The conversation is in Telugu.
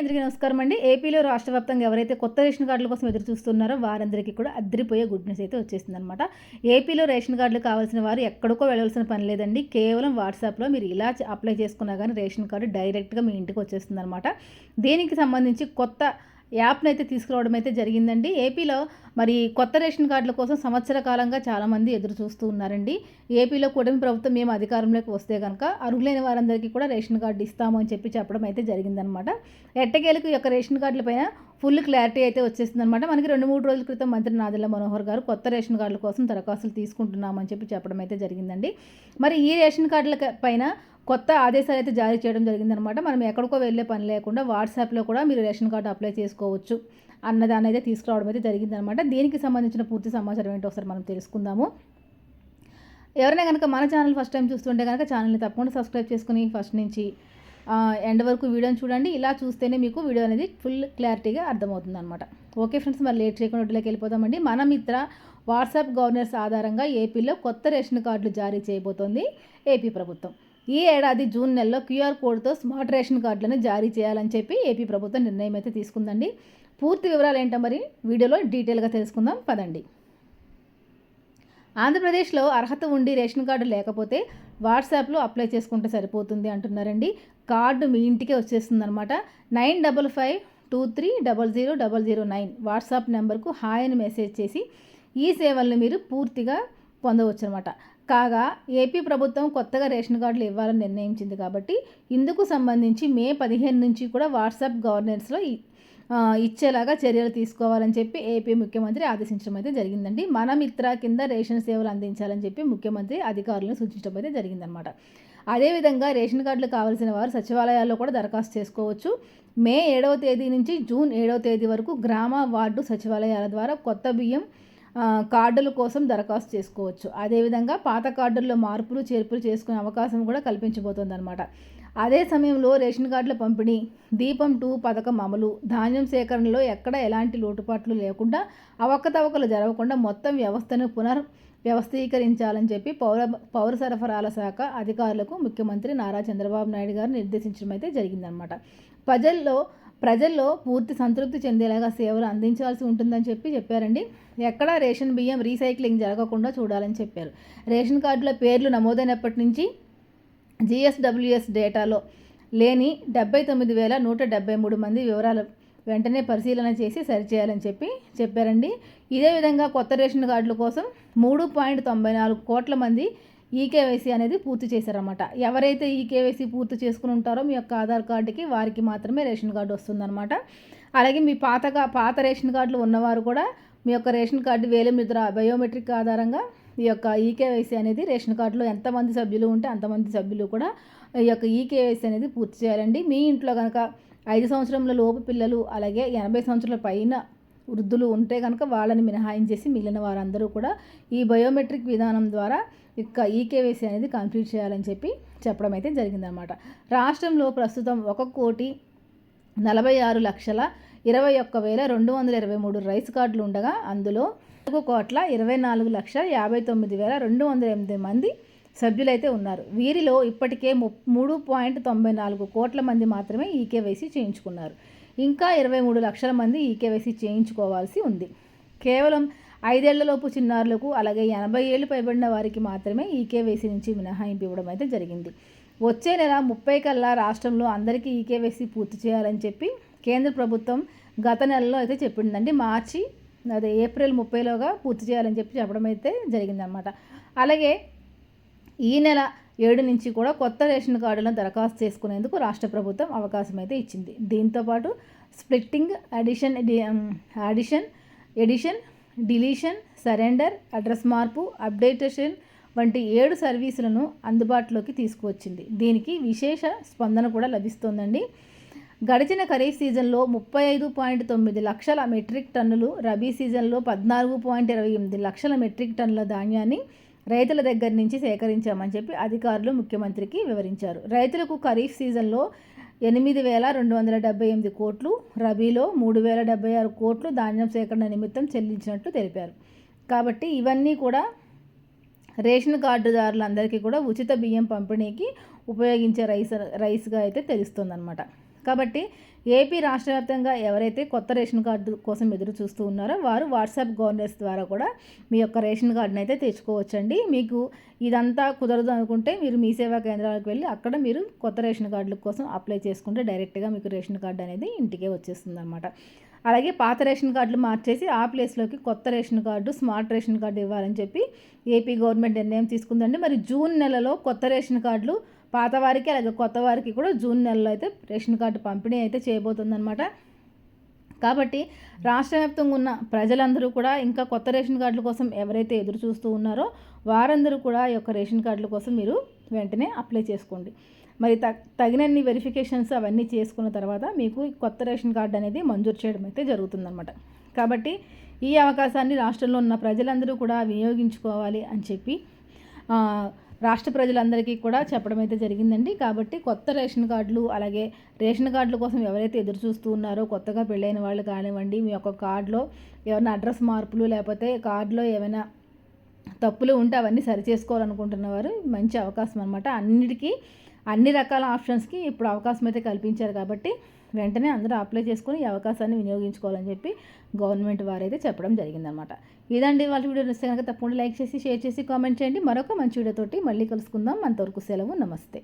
అందరికీ నమస్కారం అండి. ఏపీలో రాష్ట్ర వ్యాప్తంగా ఎవరైతే కొత్త రేషన్ కార్డుల కోసం ఎదురు చూస్తున్నారో వారందరికీ కూడా అద్దరిపోయే గుడ్ న్యూస్ అయితే వచ్చేసింది అనమాట ఏపీలో రేషన్ కార్డులు కావాల్సిన వారు ఎక్కడికో వెళ్ళవలసిన పని లేదండి. కేవలం వాట్సాప్లో మీరు ఇలా అప్లై చేసుకున్నా కానీ రేషన్ కార్డు డైరెక్ట్గా మీ ఇంటికి వచ్చేస్తుంది అనమాట దీనికి సంబంధించి కొత్త యాప్ను అయితే తీసుకురావడం అయితే జరిగిందండి. ఏపీలో మరి కొత్త రేషన్ కార్డుల కోసం సంవత్సర కాలంగా చాలామంది ఎదురు చూస్తూ ఉన్నారండి. ఏపీలో కూటమి ప్రభుత్వం మేము అధికారంలోకి వస్తే కనుక అర్హులైన వారందరికీ కూడా రేషన్ కార్డు ఇస్తాము అని చెప్పి చెప్పడం అయితే జరిగిందనమాట. ఎట్టకేలకు యొక్క రేషన్ కార్డుల పైన ఫుల్ క్లారిటీ అయితే వచ్చేసిందనమాట. మనకి రెండు మూడు రోజుల క్రితం మంత్రి నాదెల్ల మనోహర్ గారు కొత్త రేషన్ కార్డుల కోసం దరఖాస్తులు తీసుకుంటున్నామని చెప్పి చెప్పడం అయితే జరిగిందండి. మరి ఈ రేషన్ కార్డుల పైన కొత్త ఆదేశాలు అయితే జారీ చేయడం జరిగిందనమాట మనం ఎక్కడికో వెళ్ళే పని లేకుండా వాట్సాప్లో కూడా మీరు రేషన్ కార్డు అప్లై చేసుకోవచ్చు అన్నదాన్ని అయితే తీసుకురావడం అయితే జరిగిందనమాట దీనికి సంబంధించిన పూర్తి సమాచారం ఏంటో ఒకసారి మనం తెలుసుకుందాము. ఎవరైనా కనుక మన ఛానల్ ఫస్ట్ టైం చూస్తుంటే కనుక ఛానల్ని తప్పకుండా సబ్స్క్రైబ్ చేసుకుని ఫస్ట్ నుంచి ఎండ్ వరకు వీడియోని చూడండి. ఇలా చూస్తేనే మీకు వీడియో అనేది ఫుల్ క్లారిటీగా అర్థమవుతుంది అనమాట ఓకే ఫ్రెండ్స్ మరి లేట్ చేయకుండా వీటిలోకి వెళ్ళిపోతామండి మన మిత్ర వాట్సాప్ గవర్నర్స్ ఆధారంగా ఏపీలో కొత్త రేషన్ కార్డులు జారీ చేయబోతోంది ఏపీ ప్రభుత్వం. ఈ ఏడాది జూన్ నెలలో క్యూఆర్ కోడ్తో స్మార్ట్ రేషన్ కార్డులను జారీ చేయాలని చెప్పి ఏపీ ప్రభుత్వం నిర్ణయం అయితే తీసుకుందండి. పూర్తి వివరాలు ఏంటో మరి వీడియోలో డీటెయిల్గా తెలుసుకుందాం. పదండి. ఆంధ్రప్రదేశ్లో అర్హత ఉండి రేషన్ కార్డు లేకపోతే వాట్సాప్లో అప్లై చేసుకుంటే సరిపోతుంది అంటున్నారండి. కార్డు మీ ఇంటికే వచ్చేస్తుంది అనమాట nine double five two three double zero double zero nine WhatsApp నెంబర్కు హాయ్ అని మెసేజ్ చేసి ఈ సేవలను మీరు పూర్తిగా పొందవచ్చు అనమాట కాగా ఏపీ ప్రభుత్వం కొత్తగా రేషన్ కార్డులు ఇవ్వాలని నిర్ణయించింది కాబట్టి ఇందుకు సంబంధించి మే పదిహేను నుంచి కూడా వాట్సాప్ గవర్నెన్స్లో ఇచ్చేలాగా చర్యలు తీసుకోవాలని చెప్పి ఏపీ ముఖ్యమంత్రి ఆదేశించడం అయితే జరిగిందండి. మన మిత్ర కింద రేషన్ సేవలు అందించాలని చెప్పి ముఖ్యమంత్రి అధికారులను సూచించడం అయితే జరిగిందనమాట అదేవిధంగా రేషన్ కార్డులు కావాల్సిన వారు సచివాలయాల్లో కూడా దరఖాస్తు చేసుకోవచ్చు. మే ఏడవ తేదీ నుంచి జూన్ ఏడవ తేదీ వరకు గ్రామ వార్డు సచివాలయాల ద్వారా కొత్త బియ్యం కార్డుల కోసం దరఖాస్తు చేసుకోవచ్చు. అదేవిధంగా పాత కార్డుల్లో మార్పులు చేర్పులు చేసుకునే అవకాశం కూడా కల్పించబోతోంది అనమాట అదే సమయంలో రేషన్ కార్డుల పంపిణీ దీపం టూ పథకం అమలు ధాన్యం సేకరణలో ఎక్కడ ఎలాంటి లోటుపాట్లు లేకుండా అవకతవకలు జరగకుండా మొత్తం వ్యవస్థను పునర్ వ్యవస్థీకరించాలని చెప్పి పౌర పౌర సరఫరాల శాఖ అధికారులకు ముఖ్యమంత్రి నారా చంద్రబాబు నాయుడు గారు నిర్దేశించడం అయితే జరిగిందనమాట ప్రజల్లో ప్రజల్లో పూర్తి సంతృప్తి చెందేలాగా సేవలు అందించాల్సి ఉంటుందని చెప్పి చెప్పారండి. ఎక్కడా రేషన్ బియ్యం రీసైక్లింగ్ జరగకుండా చూడాలని చెప్పారు. రేషన్ కార్డుల పేర్లు నమోదైనప్పటి నుంచి జిఎస్డబ్ల్యూఎస్ డేటాలో లేని డెబ్బై తొమ్మిది వేల నూట డెబ్బై మూడు మంది వివరాలు వెంటనే పరిశీలన చేసి సరిచేయాలని చెప్పి చెప్పారండి. ఇదే విధంగా కొత్త రేషన్ కార్డుల కోసం మూడు పాయింట్ తొంభై నాలుగు కోట్ల మంది ఈకేవైసీ అనేది పూర్తి చేశారన్నమాట. ఎవరైతే ఈకేవైసీ పూర్తి చేసుకుని ఉంటారో మీ యొక్క ఆధార్ కార్డుకి వారికి మాత్రమే రేషన్ కార్డు వస్తుందన్నమాట. అలాగే మీ పాతగా పాత రేషన్ కార్డులు ఉన్నవారు కూడా మీ యొక్క రేషన్ కార్డు వేలు ముద్ర బయోమెట్రిక్ ఆధారంగా ఈ యొక్క ఈకేవైసీ అనేది రేషన్ కార్డులో ఎంతమంది సభ్యులు ఉంటే అంతమంది సభ్యులు కూడా ఈ యొక్క ఈకేవైసీ అనేది పూర్తి చేయాలండి. మీ ఇంట్లో కనుక ఐదు సంవత్సరంలో లోపు పిల్లలు అలాగే ఎనభై సంవత్సరాల పైన వృద్ధులు ఉంటే కనుక వాళ్ళని మినహాయించేసి మిగిలిన వారందరూ కూడా ఈ బయోమెట్రిక్ విధానం ద్వారా ఇక ఈకేవైసీ అనేది కంప్లీట్ చేయాలని చెప్పి చెప్పడం అయితే జరిగిందనమాట రాష్ట్రంలో ప్రస్తుతం ఒక కోటి నలభై ఆరు లక్షల ఇరవై ఒక్క వేల రెండు వందల ఇరవై మూడు రైస్ కార్డులు ఉండగా అందులో నాలుగు కోట్ల ఇరవై నాలుగు లక్షల యాభై తొమ్మిది వేల రెండు వందల ఎనిమిది మంది సభ్యులైతే ఉన్నారు. వీరిలో ఇప్పటికే మూడు పాయింట్ తొంభై నాలుగు కోట్ల మంది మాత్రమే ఈకేవైసీ చేయించుకున్నారు. ఇంకా ఇరవై మూడు లక్షల మంది ఈకేవైసీ చేయించుకోవాల్సి ఉంది. కేవలం ఐదేళ్ళలోపు చిన్నారులకు అలాగే ఎనభై ఏళ్ళు పైబడిన వారికి మాత్రమే ఈకేవైసీ నుంచి మినహాయింపు ఇవ్వడం అయితే జరిగింది. వచ్చే నెల ముప్పై కల్లా రాష్ట్రంలో అందరికీ ఈకేవైసీ పూర్తి చేయాలని చెప్పి కేంద్ర ప్రభుత్వం గత నెలలో అయితే చెప్పిందండి. మార్చి అదే ఏప్రిల్ ముప్పైలోగా పూర్తి చేయాలని చెప్పి చెప్పడం అయితే జరిగిందనమాట అలాగే ఈ నెల ఏడు నుంచి కూడా కొత్త రేషన్ కార్డులను దరఖాస్తు చేసుకునేందుకు రాష్ట్ర ప్రభుత్వం అవకాశం అయితే ఇచ్చింది. దీంతోపాటు splitting addition addition edition deletion surrender address మార్పు అప్డేటేషన్ వంటి ఏడు సర్వీసులను అందుబాటులోకి తీసుకువచ్చింది. దీనికి విశేష స్పందన కూడా లభిస్తోందండి. గడిచిన ఖరీఫ్ సీజన్లో ముప్పై ఐదు పాయింట్ తొమ్మిది లక్షల మెట్రిక్ టన్నులు రబీ సీజన్లో పద్నాలుగు పాయింట్ ఇరవై ఎనిమిది లక్షల మెట్రిక్ టన్నుల ధాన్యాన్ని రైతుల దగ్గర నుంచి సేకరించామని చెప్పి అధికారులు ముఖ్యమంత్రికి వివరించారు. రైతులకు ఖరీఫ్ సీజన్లో ఎనిమిది వేల రెండు వందల డెబ్బై ఎనిమిది కోట్లు రబీలో మూడు వేల డెబ్బై ఆరు కోట్లు ధాన్యం సేకరణ నిమిత్తం చెల్లించినట్లు తెలిపారు. కాబట్టి ఇవన్నీ కూడా రేషన్ కార్డుదారులందరికీ కూడా ఉచిత బియ్యం పంపిణీకి ఉపయోగించే రైస్ రైస్గా అయితే తెలుస్తుందన్నమాట. కాబట్టి ఏపీ రాష్ట్ర వ్యాప్తంగా ఎవరైతే కొత్త రేషన్ కార్డు కోసం ఎదురు చూస్తూ ఉన్నారో వారు వాట్సాప్ గవర్నెన్స్ ద్వారా కూడా మీ యొక్క రేషన్ కార్డును అయితే తెచ్చుకోవచ్చండి. మీకు ఇదంతా కుదరదు అనుకుంటే మీరు మీ సేవా కేంద్రాలకు వెళ్ళి అక్కడ మీరు కొత్త రేషన్ కార్డుల కోసం అప్లై చేసుకుంటే డైరెక్ట్గా మీకు రేషన్ కార్డు అనేది ఇంటికే వచ్చేస్తుంది అనమాట అలాగే పాత రేషన్ కార్డులు మార్చేసి ఆ ప్లేస్లోకి కొత్త ration card smart ration card ఇవ్వాలని చెప్పి ఏపీ గవర్నమెంట్ నిర్ణయం తీసుకుందండి. మరి జూన్ నెలలో కొత్త రేషన్ కార్డులు పాత వారికి అలాగే కొత్త వారికి కూడా జూన్ నెలలో అయితే రేషన్ కార్డు పంపిణీ అయితే చేయబోతుందన్నమాట. కాబట్టి రాష్ట్ర వ్యాప్తంగా ఉన్న ప్రజలందరూ కూడా ఇంకా కొత్త రేషన్ కార్డుల కోసం ఎవరైతే ఎదురు చూస్తూ ఉన్నారో వారందరూ కూడా ఈ యొక్క రేషన్ కార్డుల కోసం మీరు వెంటనే అప్లై చేసుకోండి. మరి త తగినన్ని వెరిఫికేషన్స్ అవన్నీ చేసుకున్న తర్వాత మీకు కొత్త రేషన్ కార్డు అనేది మంజూరు చేయడం అయితే జరుగుతుందన్నమాట. కాబట్టి ఈ అవకాశాన్ని రాష్ట్రంలో ఉన్న ప్రజలందరూ కూడా వినియోగించుకోవాలి అని చెప్పి రాష్ట్ర ప్రజలందరికీ కూడా చెప్పడం అయితే జరిగిందండి. కాబట్టి కొత్త రేషన్ కార్డులు అలాగే రేషన్ కార్డుల కోసం ఎవరైతే ఎదురు చూస్తూ ఉన్నారో కొత్తగా పెళ్ళైన వాళ్ళు కానివ్వండి మీ యొక్క కార్డులో ఏమైనా అడ్రస్ మార్పులు లేకపోతే కార్డులో ఏమైనా తప్పులు ఉంటే అవన్నీ సరి చేసుకోవాలనుకుంటున్న వారు మంచి అవకాశం అనమాట అన్నిటికీ అన్ని రకాల ఆప్షన్స్కి ఇప్పుడు అవకాశం అయితే కల్పించారు కాబట్టి వెంటనే అందరూ అప్లై చేసుకొని ఈ అవకాశాన్ని వినియోగించుకోవాలని చెప్పి గవర్నమెంట్ వారైతే చెప్పడం జరిగిందనమాట ఇదండి వాళ్ళ వీడియో. నచ్చితే కనుక తప్పకుండా లైక్ చేసి షేర్ చేసి కామెంట్ చేయండి. మరొక మంచి వీడియోతోటి మళ్ళీ కలుసుకుందాం. అంతవరకు సెలవు. నమస్తే.